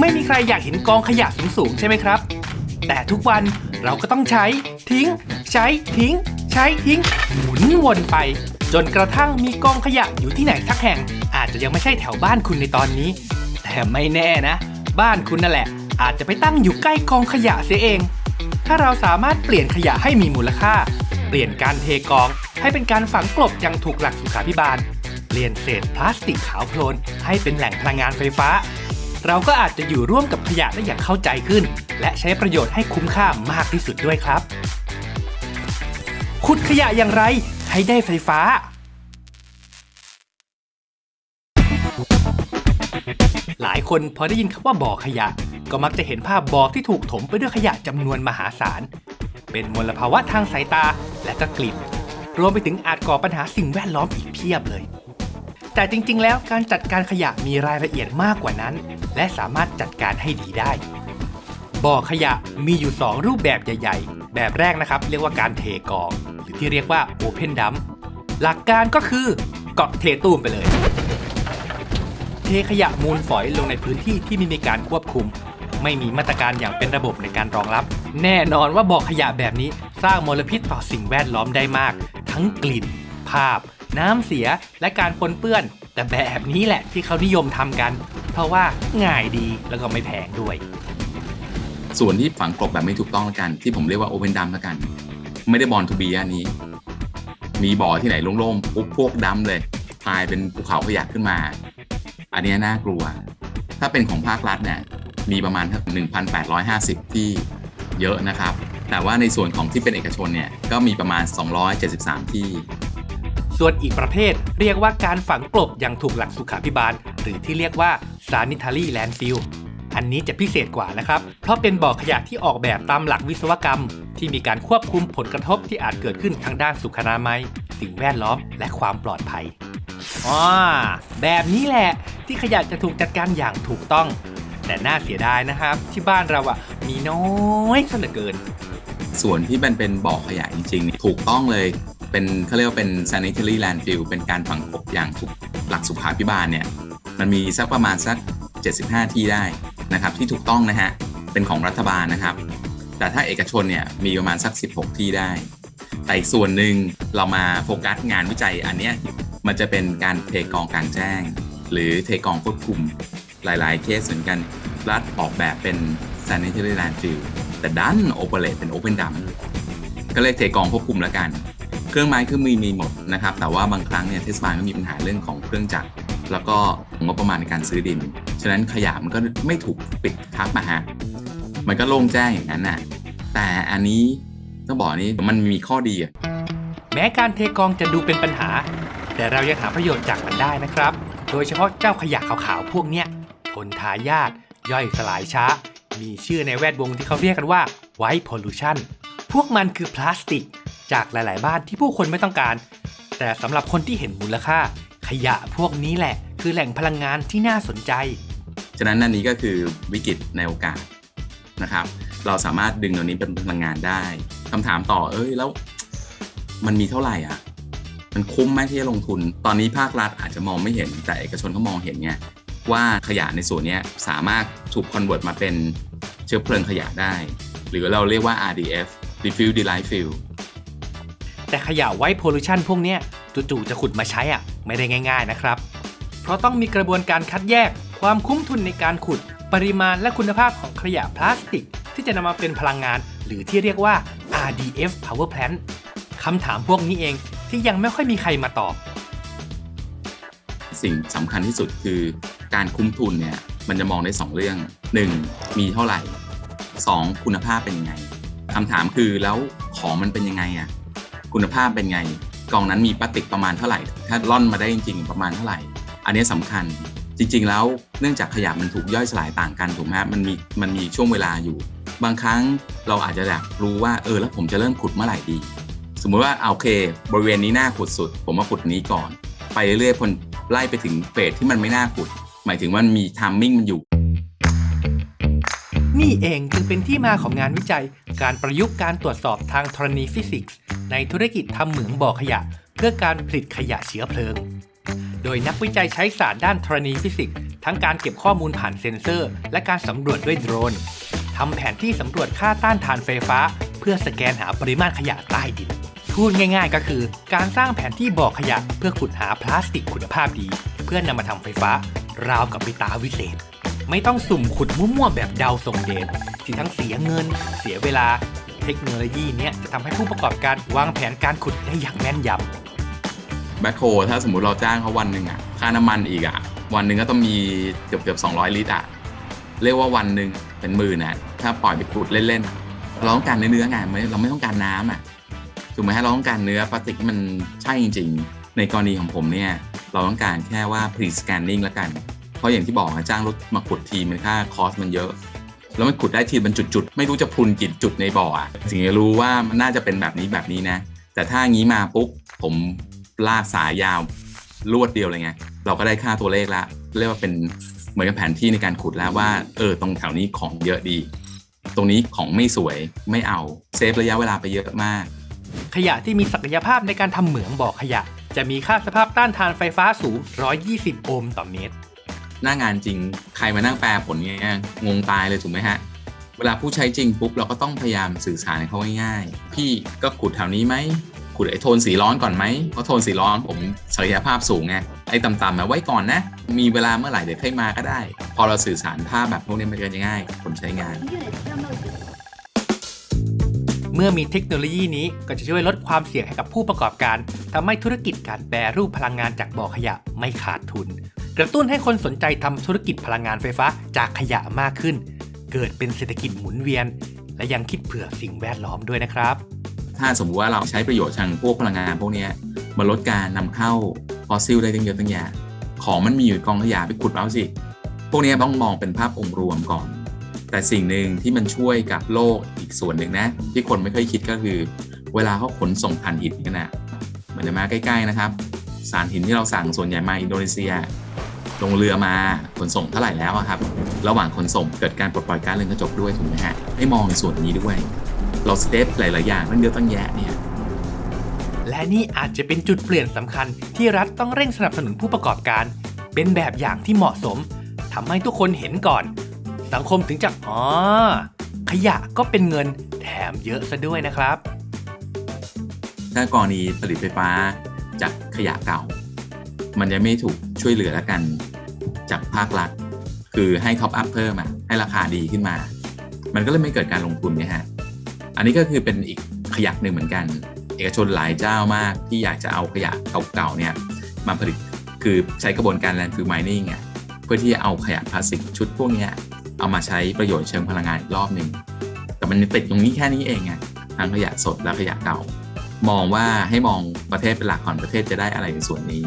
ไม่มีใครอยากเห็นกองขยะสูงๆใช่ไหมครับ แต่ทุกวันเราก็ต้องใช้ทิ้ง ใช้ทิ้ง ใช้ทิ้ง หมุนวนไป จนกระทั่งมีกองขยะอยู่ที่ไหนสักแห่ง อาจจะยังไม่ใช่แถวบ้านคุณในตอนนี้ แต่ไม่แน่นะ บ้านคุณนั่นแหละ อาจจะไปตั้งอยู่ใกล้กองขยะเสียเอง ถ้าเราสามารถเปลี่ยนขยะให้มีมูลค่า เปลี่ยนการเทกองให้เป็นการฝังกลบอย่างถูกหลักสุขาพิบาล เปลี่ยนเศษพลาสติกขาวโพลนให้เป็นแหล่งพลังงานไฟฟ้า เราก็อาจจะอยู่ร่วมกับขยะได้อย่างเข้าใจขึ้น และใช้ประโยชน์ให้คุ้มค่ามากที่สุดด้วยครับ ขุดขยะอย่างไรให้ได้ไฟฟ้าหลายคนพอได้ยินคำว่าบ่อขยะ ก็มักจะเห็นภาพบ่อที่ถูกถมไปด้วยขยะจำนวนมหาศาล เป็นมลภาวะทางสายตาและก็กลิ่น รวมไปถึงอาจก่อปัญหาสิ่งแวดล้อมอีกเพียบเลย แต่จริง ๆ แล้วการจัดการขยะมีรายละเอียดมากกว่านั้น และสามารถจัดการให้ดีได้ บ่อขยะมีอยู่ 2 รูปแบบใหญ่ ๆ แบบแรกนะครับ เรียกว่าการเทกอง หรือที่เรียกว่า Open Dump หลักการก็คือเกาะเทตูมไปเลย เทขยะมูลฝอยลงในพื้นที่ที่ไม่มีการควบคุม ไม่มีมาตรการอย่างเป็นระบบในการรองรับ แน่นอนว่าบ่อขยะแบบนี้สร้างมลพิษต่อสิ่งแวดล้อมได้มาก ทั้งกลิ่น ภาพ น้ำเสียและการปนเปื้อน แต่แบบนี้แหละที่เขานิยมทำกัน เพราะว่าง่ายดีแล้วก็ไม่แพงด้วย ส่วนที่ฝังกลบแบบไม่ถูกต้องแล้วกัน ที่ผมเรียกว่าโอเพนดัมแล้วกัน ไม่ได้บอลทูบีอันนี้ มีบ่อที่ไหนโล่งๆปุ๊บพวกดัมเลยกลายเป็นภูเขาขยะขึ้นมา อันนี้น่ากลัว ถ้าเป็นของภาครัฐเนี่ยมีประมาณ 1,850 ที่เยอะนะครับ แต่ว่าในส่วนของที่เป็นเอกชนเนี่ยก็มีประมาณ 273 ที่ ส่วนอีกประเภทเรียกว่าการฝังกลบอย่างถูกหลักสุขาพิบาล หรือที่เรียกว่า sanitary landfill อันนี้จะพิเศษกว่านะครับ เพราะเป็นบ่อขยะที่ออกแบบตามหลักวิศวกรรม ที่มีการควบคุมผลกระทบที่อาจเกิดขึ้นทางด้านสุขนามัย สิ่งแวดล้อม และความปลอดภัยอ๋อแบบนี้แหละที่ขยะจะถูกจัดการอย่างถูกต้อง แต่น่าเสียดายนะครับ ที่บ้านเราอะมีน้อยซะเหลือเกิน ส่วนที่มันเป็นบ่อขยะจริงๆ ถูกต้องเลย เป็นเขาเรียกว่าเป็น sanitary landfill เป็นการฝังกลบอย่างถูกหลักสุขาพิบาลเนี่ยมันมีสักประมาณสัก 75 ที่ได้นะครับที่ถูกต้องนะฮะเป็นของรัฐบาลนะครับ แต่ถ้าเอกชนเนี่ยมีประมาณสัก 16 ที่ได้ แต่อีกส่วนหนึ่งเรามาโฟกัสงานวิจัยอันเนี้ยมันจะเป็นการเทกองการแจ้ง หรือเทกองควบคุมหลายๆ เคสเหมือนกันรัฐออกแบบเป็น sanitary landfill แต่ดันโอเปเรตเป็น open dump ก็เลยเทกองควบคุมแล้วกัน เครื่องไม้เครื่องมือมีหมดนะครับ แต่ว่าบางครั้งเนี่ยเทศบาลก็มีปัญหาเรื่องของเครื่องจักรแล้วก็งบประมาณในการซื้อดิน ฉะนั้นขยะมันก็ไม่ถูกปิดทับมาฮะ มันก็โล่งแจ้งอย่างนั้นน่ะ แต่อันนี้ต้องบอกนี้มันมีข้อดีอะแม้การเทกองจะดูเป็นปัญหา แต่เรายังหาประโยชน์จากมันได้นะครับ โดยเฉพาะเจ้าขยะขาวๆพวกเนี้ยทนทายาทย่อยสลายช้า มีชื่อในแวดวงที่เขาเรียกกันว่า white pollution พวกมันคือพลาสติก จากหลาย ๆ บ้านที่ผู้คนไม่ต้องการ แต่สำหรับคนที่เห็นมูลค่า ขยะพวกนี้แหละ คือแหล่งพลังงานที่น่าสนใจ ฉะนั้นอันนี้ก็คือวิกฤตในโอกาสนะครับ เราสามารถดึงตัวนี้เป็นพลังงานได้คำถามต่อเอ้ยแล้ว มันมีเท่าไหร่อะมันคุ้มไหมที่จะลงทุน ตอนนี้ภาครัฐอาจจะมองไม่เห็น แต่เอกชนเขามองเห็นไงว่าขยะในส่วนนี้สามารถถูกคอนเวิร์ตมาเป็นเชื้อเพลิงขยะได้ หรือเราเรียกว่า RDF Refill Delight Fuel แต่ขยะไวท์โพลูชันพวกเนี้ยจู่ๆจะขุดมาใช้อะไม่ได้ง่าย ๆนะครับ เพราะต้องมีกระบวนการคัดแยก ความคุ้มทุนในการขุด ปริมาณและคุณภาพของขยะพลาสติก ที่จะนำมาเป็นพลังงาน หรือที่เรียกว่า RDF Power Plant คำถามพวกนี้เองที่ยังไม่ค่อยมีใครมาตอบ สิ่งสำคัญที่สุดคือการคุ้มทุนเนี่ยมันจะมองได้ 2 เรื่อง 1. มีเท่าไหร่ 2. คุณภาพเป็นยังไงคำถามคือแล้วของมันเป็นยังไงอะ คุณภาพเป็นไง กล่องนั้นมีปฏิกประมาณเท่าไหร่ ถ้าล่อนมาได้จริงๆประมาณเท่าไหร่ อันนี้สำคัญจริง ๆ แล้วเนื่องจากขยะมันถูกย่อยสลายต่างกันถูกไหมมันมีมันมีช่วงเวลาอยู่ บางครั้งเราอาจจะอยากรู้ว่าเออแล้วผมจะเริ่มขุดเมื่อไหร่ดี สมมุติว่าเอาโอเค บริเวณนี้น่าขุดสุด ผมมาขุดนี้ก่อน ไปเรื่อยๆคนไล่ไปถึงเฟสที่มันไม่น่าขุด หมายถึงว่ามันมีทามมิ่งมันอยู่นี่เองจึงเป็นที่มาของงานวิจัย การประยุกต์การตรวจสอบทางธรณีฟิสิกส์ ในธุรกิจทำเหมืองบ่อขยะ เพื่อการผลิตขยะเชื้อเพลิง โดยนักวิจัยใช้ศาสตร์ด้านธรณีฟิสิกส์ทั้งการเก็บข้อมูลผ่านเซ็นเซอร์ และการสำรวจด้วยโดรนทำแผนที่สำรวจค่าต้านทานไฟฟ้า เพื่อสแกนหาปริมาณขยะใต้ดิน พูดง่าย ๆ ก็คือ การสร้างแผนที่บ่อขยะ เพื่อขุดหาพลาสติกคุณภาพดี เพื่อนำมาทำไฟฟ้าราวกับไปตาวิเศษ ไม่ต้องสุ่มขุดมั่วๆแบบเดาส่งเดชที่ทั้งเสียเงิน เสียเวลา เทคโนโลยีเนี้ยจะทำให้ผู้ประกอบการวางแผนการขุดได้อย่างแม่นยำแบ็คโฮถ้าสมมุติเราจ้างเขาวันหนึ่งอะค่าน้ำมันอีกอะวันหนึ่งก็ต้องมีเกือบเกือบสองลิตรอะเรียกว่าวันหนึ่งเป็นหมื่นอะถ้าปล่อยไปขุดเล่นๆเราต้องการเนื้อไงไม่เราไม่ต้องการน้ำอะถูกไหมฮะเราต้องการเนื้อพลาสติกที่มันใช่จริง ๆ ในกรณีของผมเนี่ยเราต้องการแค่ว่า pre scanning แล้วกัน เพราะอย่างที่บอกอะจ้างรถมาขุดทีมันค่าคอสมันเยอะ แล้วมันขุดได้ทีมันจุดๆ ไม่รู้จะพุนกี่จุดในบ่ออะถึงจะรู้ว่ามันน่าจะเป็นแบบนี้แบบนี้นะ แต่ถ้างี้มาปุ๊บผมลากสายยาวลวดเดียวเลยไงเราก็ได้ค่าตัวเลขละเรียกว่าเป็นเหมือนกับแผนที่ในการขุดแล้วว่าเออตรงแถวนี้ของเยอะดี ตรงนี้ของไม่สวยไม่เอาเซฟระยะเวลาไปเยอะมาก ขยะที่มีศักยภาพในการทำเหมืองบ่อขยะ จะมีค่าสภาพต้านทานไฟฟ้าสูง 120 โอห์มต่อเมตร หน้างานจริง ใครมานั่งแปลผลเงี้ยงงตายเลยถูกไหมฮะ เวลาผู้ใช้จริงปุ๊บเราก็ต้องพยายามสื่อสารให้เขาง่ายๆ พี่ก็ขุดแถวนี้ไหมขุดไอ้โทนสีร้อนก่อนไหมเพราะโทนสีร้อนผมศักยภาพสูงไงไอ้ต่ำๆมาไว้ก่อนนะ มีเวลาเมื่อไหร่เดี๋ยวค่อยมาก็ได้ พอเราสื่อสารภาพแบบพวกนี้มันก็จะง่ายกับคนใช้งาน เมื่อมีเทคโนโลยีนี้ก็จะช่วยลดความเสี่ยงให้กับผู้ประกอบการทำให้ธุรกิจการแปรรูปพลังงานจากบ่อขยะไม่ขาดทุน กระตุ้นให้คนสนใจทำธุรกิจพลังงานไฟฟ้าจากขยะมากขึ้น เกิดเป็นเศรษฐกิจหมุนเวียน และยังคิดเผื่อสิ่งแวดล้อมด้วยนะครับ ถ้าสมมติว่าเราใช้ประโยชน์ทางพวกพลังงานพวกนี้มาลดการนำเข้าฟอสซิลได้ตั้งเยอะตั้งแยะของมันมีอยู่กองขยะไปขุดเอาสิพวกนี้ต้องมองเป็นภาพองค์รวมก่อน แต่สิ่งหนึ่งที่มันช่วยกับโลกอีกส่วนหนึ่งนะ ที่คนไม่ค่อยคิดก็คือ เวลาเขาขนส่งผ่านหินกันนะมันจะมาใกล้ ๆ นะครับ สารหินที่เราสั่งส่วนใหญ่มาอินโดนีเซีย ลงเรือมาขนส่งเท่าไหร่แล้วอะครับ ระหว่างขนส่งเกิดการปลดปล่อยก๊าซเรือนกระจกด้วยถูกไหมฮะให้มองในส่วนนี้ด้วย เราสเตปหลาย ๆ อย่างตั้งเยอะตั้งแยะเนี่ยและนี่อาจจะเป็นจุดเปลี่ยนสำคัญที่รัฐต้องเร่งสนับสนุนผู้ประกอบการ เป็นแบบอย่างที่เหมาะสมทำให้ทุกคนเห็นก่อน สังคมถึงจะอ๋อขยะก็เป็นเงินแถมเยอะซะด้วยนะครับ ถ้ากรณีผลิตไฟฟ้าจากขยะเก่า มันจะไม่ถูกช่วยเหลือแล้วกัน จากภาครัฐ คือให้ท็อปอัพเพิ่มอะให้ราคาดีขึ้นมา มันก็เลยไม่เกิดการลงทุนเนี่ยฮะอันนี้ก็คือเป็นอีกขยะหนึ่งเหมือนกัน เอกชนหลายเจ้ามากที่อยากจะเอาขยะเก่าๆเนี่ยมาผลิตคือใช้กระบวนการ landfill mining อะเพื่อที่จะเอาขยะพลาสติกชุดพวกนี้เอามาใช้ประโยชน์เชิงพลังงานอีกรอบหนึ่งแต่มันติดตรงนี้แค่นี้เองอะทั้งขยะสดและขยะเก่า มองว่าให้มองประเทศเป็นหลักก่อนประเทศจะได้อะไรในส่วนนี้